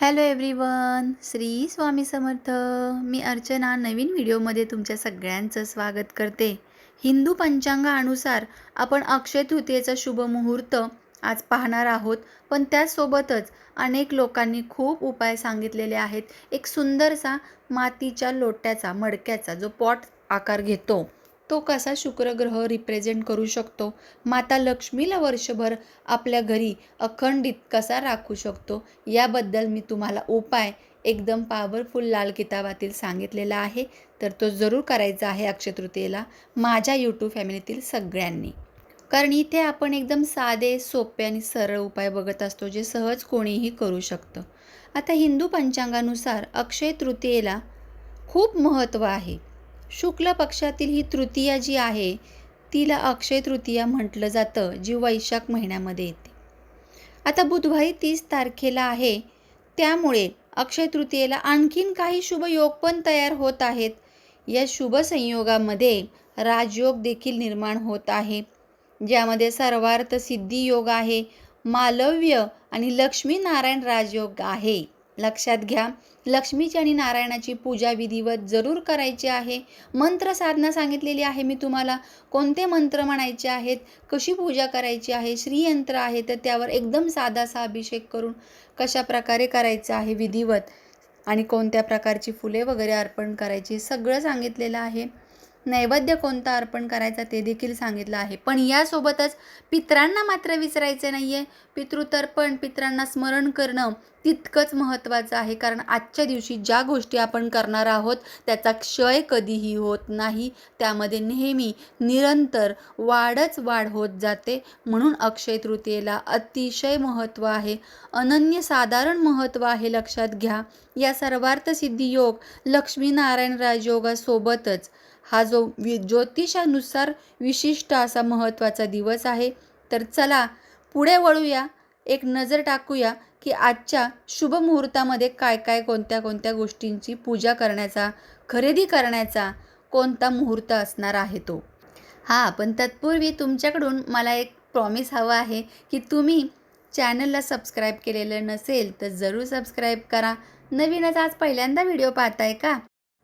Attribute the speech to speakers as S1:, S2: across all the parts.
S1: Hello everyone Shri Swami Samarth मी अर्चना नवीन व्हिडिओमध्ये तुमच्या सगळ्यांचं स्वागत करते. हिंदू पंचांगानुसार आपण अक्षय तृतीयेचा शुभ मुहूर्त आज पाहणार आहोत. पण त्याचसोबतच अनेक लोकांनी खूप उपाय सांगितलेले आहेत. एक सुंदरसा मातीच्या लोट्याचा मडक्याचा जो पॉट आकार घेतो. तो कसा शुक्रग्रह रिप्रेझेंट करू शकतो? माता लक्ष्मीला वर्षभर आपल्या घरी अखंडित कसा राखू शकतो? याबद्दल मी तुम्हाला उपाय एकदम पॉवरफुल लाल किताबातील सांगितलेला आहे. तर तो जरूर करायचा आहे अक्षयतृतीयेला माझ्या यूट्यूब फॅमिलीतील सगळ्यांनी. कारण इथे आपण एकदम साधे सोपे आणि सरळ उपाय बघत असतो जे सहज कोणीही करू शकतं. आता हिंदू पंचांगानुसार अक्षय तृतीयेला खूप महत्त्व आहे. शुक्ल पक्षातील ही तृतीया जी आहे तिला अक्षय तृतीया म्हटलं जातं जी वैशाख महिन्यामध्ये येते. आता बुधवारी तीस तारखेला आहे त्यामुळे अक्षय तृतीयेला आणखीन काही शुभ योग पण तयार होत आहेत. या शुभ संयोगामध्ये राजयोग देखील निर्माण होत आहे ज्यामध्ये सर्वार्थ सिद्धी योग आहे मालव्य आणि लक्ष्मीनारायण राजयोग आहे. लक्षात घ्या. लक्ष्मीची आणि नारायणाची पूजा विधिवत जरूर करायची आहे. मंत्र साधना सांगितलेली आहे मी तुम्हाला. कोणते मंत्र म्हणायचे आहेत? कशी पूजा करायची आहे? श्रीयंत्र आहे तर त्यावर एकदम साधासा अभिषेक करून कशा प्रकारे करायचं आहे विधिवत? आणि कोणत्या प्रकारची फुले वगैरे अर्पण करायची सगळं सांगितलेलं आहे. नैवेद्य कोणता अर्पण करायचा ते देखील सांगितलं आहे. पण यासोबतच पित्रांना मात्र विसरायचं नाही आहे पितृतर्पण पित्रांना स्मरण करणं तितकंच महत्त्वाचं आहे. कारण आजच्या दिवशी ज्या गोष्टी आपण करणार आहोत त्याचा क्षय कधीही होत नाही. त्यामध्ये नेहमी निरंतर वाढच वाढ होत जाते. म्हणून अक्षय तृतीयेला अतिशय महत्त्व आहे. अनन्यसाधारण महत्त्व आहे लक्षात घ्या. या सर्वार्थ सिद्धी योग लक्ष्मीनारायण राजयोगासोबतच हा जो वि ज्योतिषानुसार विशिष्ट असा महत्त्वाचा दिवस आहे. तर चला पुढे वळूया एक नजर टाकूया की आजच्या शुभ मुहूर्तामध्ये काय काय कोणत्या कोणत्या गोष्टींची पूजा करण्याचा खरेदी करण्याचा कोणता मुहूर्त असणार आहे तो? हां पण तत्पूर्वी तुमच्याकडून मला एक प्रॉमिस हवं आहे की तुम्ही चॅनलला सबस्क्राईब केलेलं नसेल तर जरूर सबस्क्राईब करा. नवीनच आज पहिल्यांदा व्हिडिओ पाहताय का?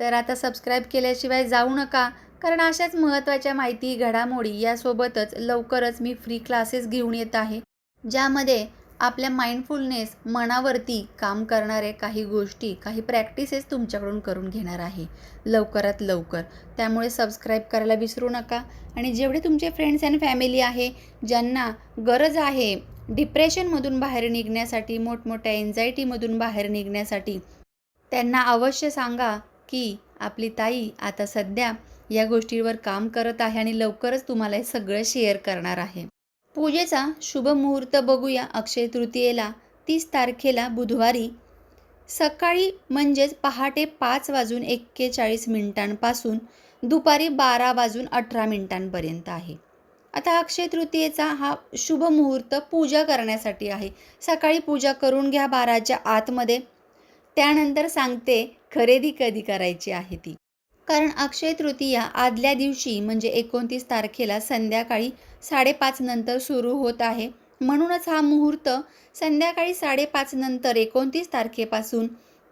S1: तर आता सबस्क्राईब केल्याशिवाय जाऊ नका. कारण अशाच महत्त्वाच्या माहिती घडामोडी यासोबतच लवकरच मी फ्री क्लासेस घेऊन येत आहे. ज्यामध्ये आपल्या माइंडफुलनेस मनावरती काम करणारे काही गोष्टी काही प्रॅक्टिसेस तुमच्याकडून करून घेणार आहे. लवकरात लवकर. त्यामुळे सबस्क्राईब करायला विसरू नका. आणि जेवढे तुमचे फ्रेंड्स अँड फॅमिली आहे ज्यांना गरज आहे डिप्रेशनमधून बाहेर निघण्यासाठी मोठमोठ्या एन्झायटीमधून बाहेर निघण्यासाठी त्यांना अवश्य सांगा की आपली ताई आता सध्या या गोष्टीवर काम करत आहे आणि लवकरच तुम्हाला हे सगळं शेअर करणार आहे. पूजेचा शुभ मुहूर्त बघूया. अक्षय तृतीयेला तीस तारखेला बुधवारी सकाळी म्हणजेच पहाटे पाच वाजून एक्केचाळीस मिनिटांपासून दुपारी बारा वाजून अठरा मिनिटांपर्यंत आहे. आता अक्षय तृतीयेचा हा शुभ मुहूर्त पूजा करण्यासाठी आहे. सकाळी पूजा करून घ्या बाराच्या आतमध्ये. त्यानंतर सांगते खरेदी कधी करायची आहे ती. कारण अक्षय तृतीया आदल्या दिवशी म्हणजे एकोणतीस तारखेला संध्याकाळी साडेपाच नंतर सुरू होत आहे. म्हणूनच हा मुहूर्त संध्याकाळी साडेपाच नंतर एकोणतीस तारखेपासून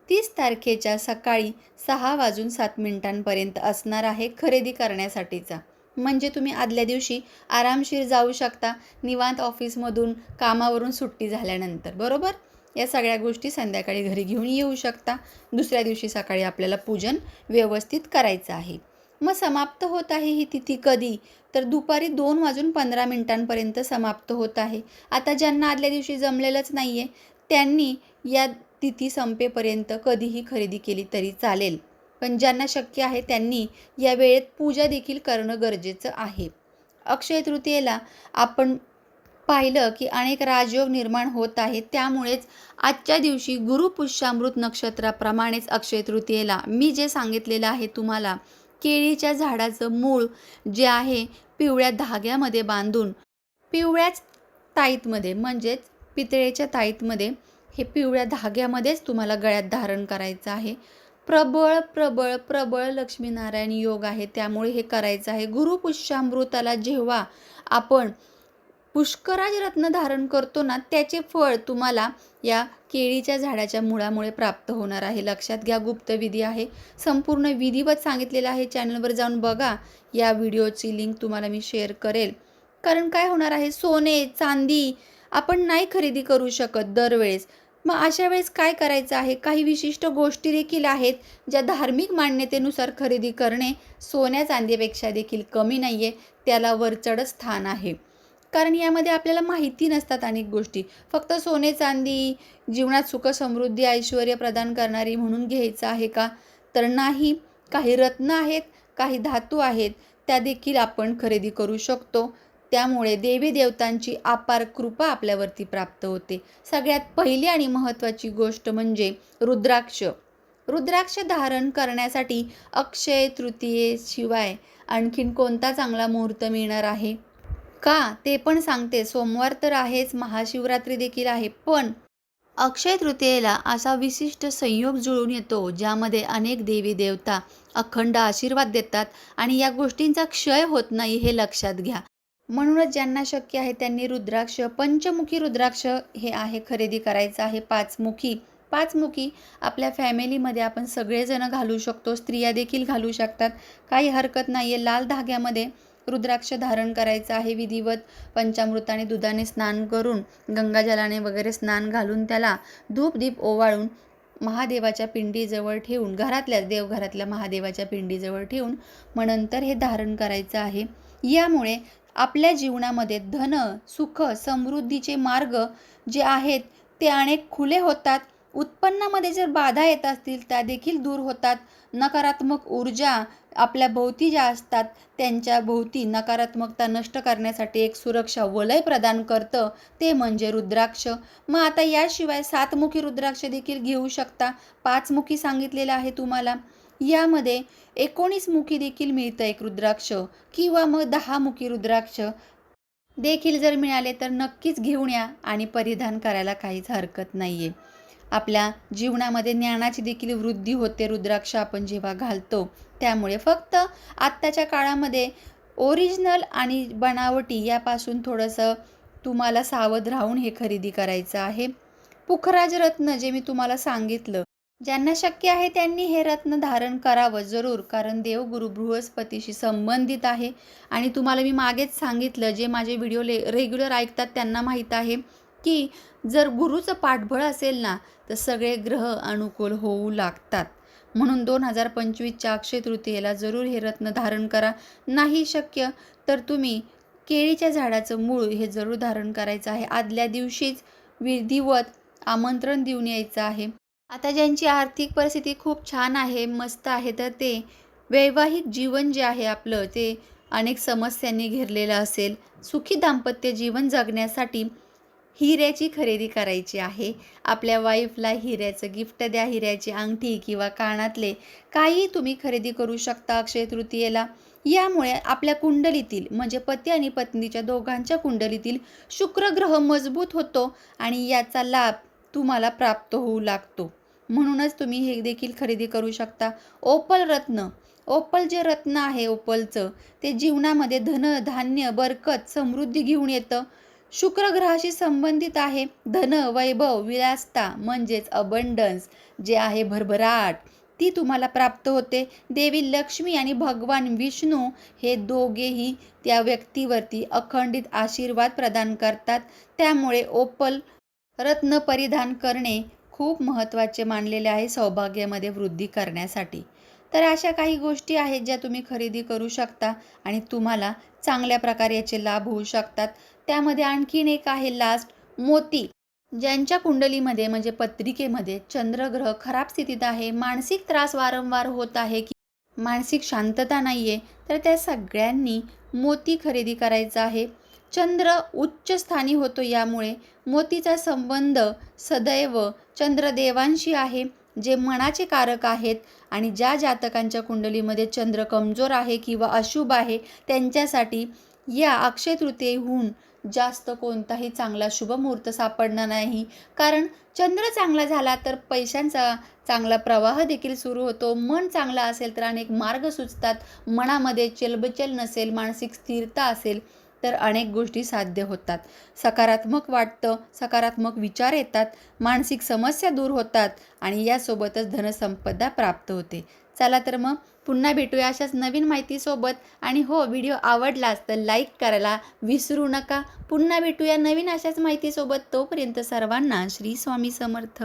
S1: तीस तारखेच्या सकाळी सहा वाजून सात मिनिटांपर्यंत असणार आहे खरेदी करण्यासाठीचा. म्हणजे तुम्ही आदल्या दिवशी आरामशीर जाऊ शकता निवांत ऑफिसमधून कामावरून सुट्टी झाल्यानंतर. बरोबर? या सगळ्या गोष्टी संध्याकाळी घरी घेऊन येऊ शकता. दुसऱ्या दिवशी सकाळी आपल्याला पूजन व्यवस्थित करायचं आहे. मग समाप्त होत आहे ही तिथी कधी? तर दुपारी दोन वाजून पंधरा मिनिटांपर्यंत समाप्त होत आहे. आता ज्यांना आदल्या दिवशी जमलेलंच नाही आहे त्यांनी या तिथी संपेपर्यंत कधीही खरेदी केली तरी चालेल. पण ज्यांना शक्य आहे त्यांनी या वेळेत पूजा देखील करणं गरजेचं आहे. अक्षय तृतीयेला आपण पाहिलं की अनेक राजयोग निर्माण होत आहेत. त्यामुळेच आजच्या दिवशी गुरुपुष्यामृत नक्षत्राप्रमाणेच अक्षय तृतीयेला मी जे सांगितलेलं आहे तुम्हाला केळीच्या झाडाचं मूळ जे आहे पिवळ्या धाग्यामध्ये बांधून पिवळ्याच ताईतमध्ये म्हणजेच पितळेच्या ताईतमध्ये हे पिवळ्या धाग्यामध्येच तुम्हाला गळ्यात धारण करायचं आहे. प्रबळ प्रबळ प्रबळ लक्ष्मीनारायण योग आहे. त्यामुळे हे करायचं आहे. गुरुपुष्यामृताला जेव्हा आपण पुष्कराज रत्न धारण करतो ना त्याचे फळ तुम्हाला या केळीच्या झाडाच्या मुळामुळे प्राप्त होणार आहे. लक्षात घ्या गुप्त विधी आहे. संपूर्ण विधिवत सांगितलेलं आहे. चॅनलवर जाऊन बघा. या व्हिडिओची लिंक तुम्हाला मी शेअर करेल. कारण काय होणार आहे? सोने चांदी आपण नाही खरेदी करू शकत दरवेळेस. मग अशा वेळेस काय करायचं आहे? काही विशिष्ट गोष्टी देखील आहेत ज्या धार्मिक मान्यतेनुसार खरेदी करणे सोन्या चांदीपेक्षा देखील कमी नाही आहे त्याला वरचढ स्थान आहे. कारण यामध्ये आपल्याला माहिती नसतात अनेक गोष्टी. फक्त सोने चांदी जीवनात सुख समृद्धी ऐश्वर प्रदान करणारी म्हणून घ्यायचं आहे का? तर नाही. काही रत्न आहेत काही धातू आहेत त्या देखील आपण खरेदी करू शकतो. त्यामुळे देवी देवतांची अपार कृपा आपल्यावरती प्राप्त होते. सगळ्यात पहिली आणि महत्त्वाची गोष्ट म्हणजे रुद्राक्ष. रुद्राक्ष धारण करण्यासाठी अक्षय तृतीयेशिवाय आणखीन कोणता चांगला मुहूर्त मिळणार आहे? का? ते पण सांगते. सोमवार तर आहेच महाशिवरात्री देखील आहे. पण अक्षय तृतीयेला असा विशिष्ट संयोग जुळून येतो ज्यामध्ये अनेक देवी देवता अखंड आशीर्वाद देतात आणि या गोष्टींचा क्षय होत नाही हे लक्षात घ्या. म्हणूनच ज्यांना शक्य आहे त्यांनी रुद्राक्ष पंचमुखी रुद्राक्ष हे आहे खरेदी करायचं आहे. पाचमुखी पाचमुखी आपल्या फॅमिलीमध्ये आपण सगळेजण घालू शकतो स्त्रिया देखील घालू शकतात. काही हरकत नाही आहे लाल धाग्यामध्ये रुद्राक्ष धारण करायचं आहे विधिवत. पंचामृताने दुधाने स्नान करून गंगाजलाने वगैरे स्नान घालून त्याला धूप दीप ओवाळून महादेवाच्या पिंडीजवळ ठेवून घरातल्याच देवघरातल्या महादेवाच्या पिंडीजवळ ठेवून मग नंतर हे धारण करायचं आहे. यामुळे आपल्या जीवनामध्ये धन सुख समृद्धीचे मार्ग जे आहेत ते अनेक खुले होतात. उत्पन्नामध्ये जर बाधा येत असतील त्या देखील दूर होतात. नकारात्मक ऊर्जा आपल्या भोवती ज्या असतात त्यांच्या भोवती नकारात्मकता नष्ट करण्यासाठी एक सुरक्षा वलय प्रदान करतं. ते म्हणजे रुद्राक्ष. मग आता याशिवाय सातमुखी रुद्राक्ष देखील घेऊ शकता. पाचमुखी सांगितलेलं आहे तुम्हाला. यामध्ये एकोणीस मुखी देखील मिळतं एक रुद्राक्ष किंवा मग दहा मुखी रुद्राक्ष देखील जर मिळाले तर नक्कीच घेऊन या आणि परिधान करायला काहीच हरकत नाही आहे आपल्या जीवनामध्ये ज्ञानाची देखील वृद्धी होते रुद्राक्ष आपण जेव्हा घालतो त्यामुळे फक्त आत्ताच्या काळामध्ये ओरिजिनल आणि बनावटी यापासून थोडंसं तुम्हाला सावध राहून हे खरेदी करायचं आहे. पुखराज रत्न जे मी तुम्हाला सांगितलं ज्यांना शक्य आहे त्यांनी हे रत्न धारण करावं जरूर कारण देवगुरु बृहस्पतीशी संबंधित आहे. आणि तुम्हाला मी मागेच सांगितलं जे माझे व्हिडिओ ले रेग्युलर ऐकतात त्यांना माहीत आहे. की जर गुरुचं पाठबळ असेल ना तर सगळे ग्रह अनुकूल होऊ लागतात. म्हणून दोन हजार पंचवीसच्या अक्षय तृतीयेला जरूर हे रत्न धारण करा. नाही शक्य तर तुम्ही केळीच्या झाडाचं मूळ हे जरूर धारण करायचं आहे. आदल्या दिवशीच विधिवत आमंत्रण देऊन यायचं आहे. आता ज्यांची आर्थिक परिस्थिती खूप छान आहे मस्त आहे तर ते वैवाहिक जीवन जे आहे आपलं ते अनेक समस्यांनी घेरलेलं असेल. सुखी दाम्पत्य जीवन जगण्यासाठी हिऱ्याची खरेदी करायची आहे. आपल्या वाईफला हिऱ्याचं गिफ्ट द्या हिऱ्याची अंगठी किंवा कानातले काही तुम्ही खरेदी करू शकता अक्षय तृतीयेला. यामुळे आपल्या कुंडलीतील म्हणजे पती आणि पत्नीच्या दोघांच्या कुंडलीतील शुक्रग्रह मजबूत होतो आणि याचा लाभ तुम्हाला प्राप्त होऊ लागतो. म्हणूनच तुम्ही हे देखील खरेदी करू शकता. ओपल रत्न. ओपल जे रत्न आहे ओपलचं ते जीवनामध्ये धन धान्य बरकत समृद्धी घेऊन येतं. शुक्र ग्रहाशी संबंधित आहे. धन वैभव विलासता म्हणजेच अबंडन्स जे आहे भरभराट ती तुम्हाला प्राप्त होते. देवी लक्ष्मी आणि भगवान विष्णू हे दोघेही त्या व्यक्तीवरती अखंडित आशीर्वाद प्रदान करतात. त्यामुळे ओपल रत्न परिधान करणे खूप महत्त्वाचे मानलेले आहे सौभाग्यामध्ये वृद्धी करण्यासाठी. तर अशा काही गोष्टी आहेत ज्या तुम्ही खरेदी करू शकता आणि तुम्हाला चांगल्या प्रकारे याचे लाभ होऊ शकतात. त्यामध्ये आणखीन एक आहे लास्ट मोती. ज्यांच्या कुंडलीमध्ये म्हणजे पत्रिकेमध्ये चंद्रग्रह खराब स्थितीत आहे मानसिक त्रास वारंवार होत आहे की मानसिक शांतता नाही आहे तर त्या सगळ्यांनी मोती खरेदी करायचा आहे. चंद्र उच्च स्थानी होतो यामुळे मोतीचा संबंध सदैव चंद्रदेवांशी आहे जे मनाचे कारक आहेत आणि ज्या जातकांच्या कुंडलीमध्ये चंद्र कमजोर आहे किंवा अशुभ आहे त्यांच्यासाठी या अक्षय तृतीयेहून जास्त कोणताही चांगला शुभ मुहूर्त सापडणार नाही. कारण चंद्र चांगला झाला तर पैशांचा चांगला प्रवाह देखील सुरू होतो. मन चांगला असेल तर अनेक मार्ग सुचतात. मनामध्ये चलबचल नसेल मानसिक स्थिरता असेल तर अनेक गोष्टी साध्य होतात. सकारात्मक वाटतं सकारात्मक विचार येतात मानसिक समस्या दूर होतात आणि यासोबतच धनसंपदा प्राप्त होते. चला तर मग पुन्हा भेटूया अशाच नवीन माहितीसोबत. आणि हो व्हिडिओ आवडलाच तर लाईक करायला विसरू नका. पुन्हा भेटूया नवीन अशाच माहितीसोबत. तोपर्यंत सर्वांना श्री स्वामी समर्थ.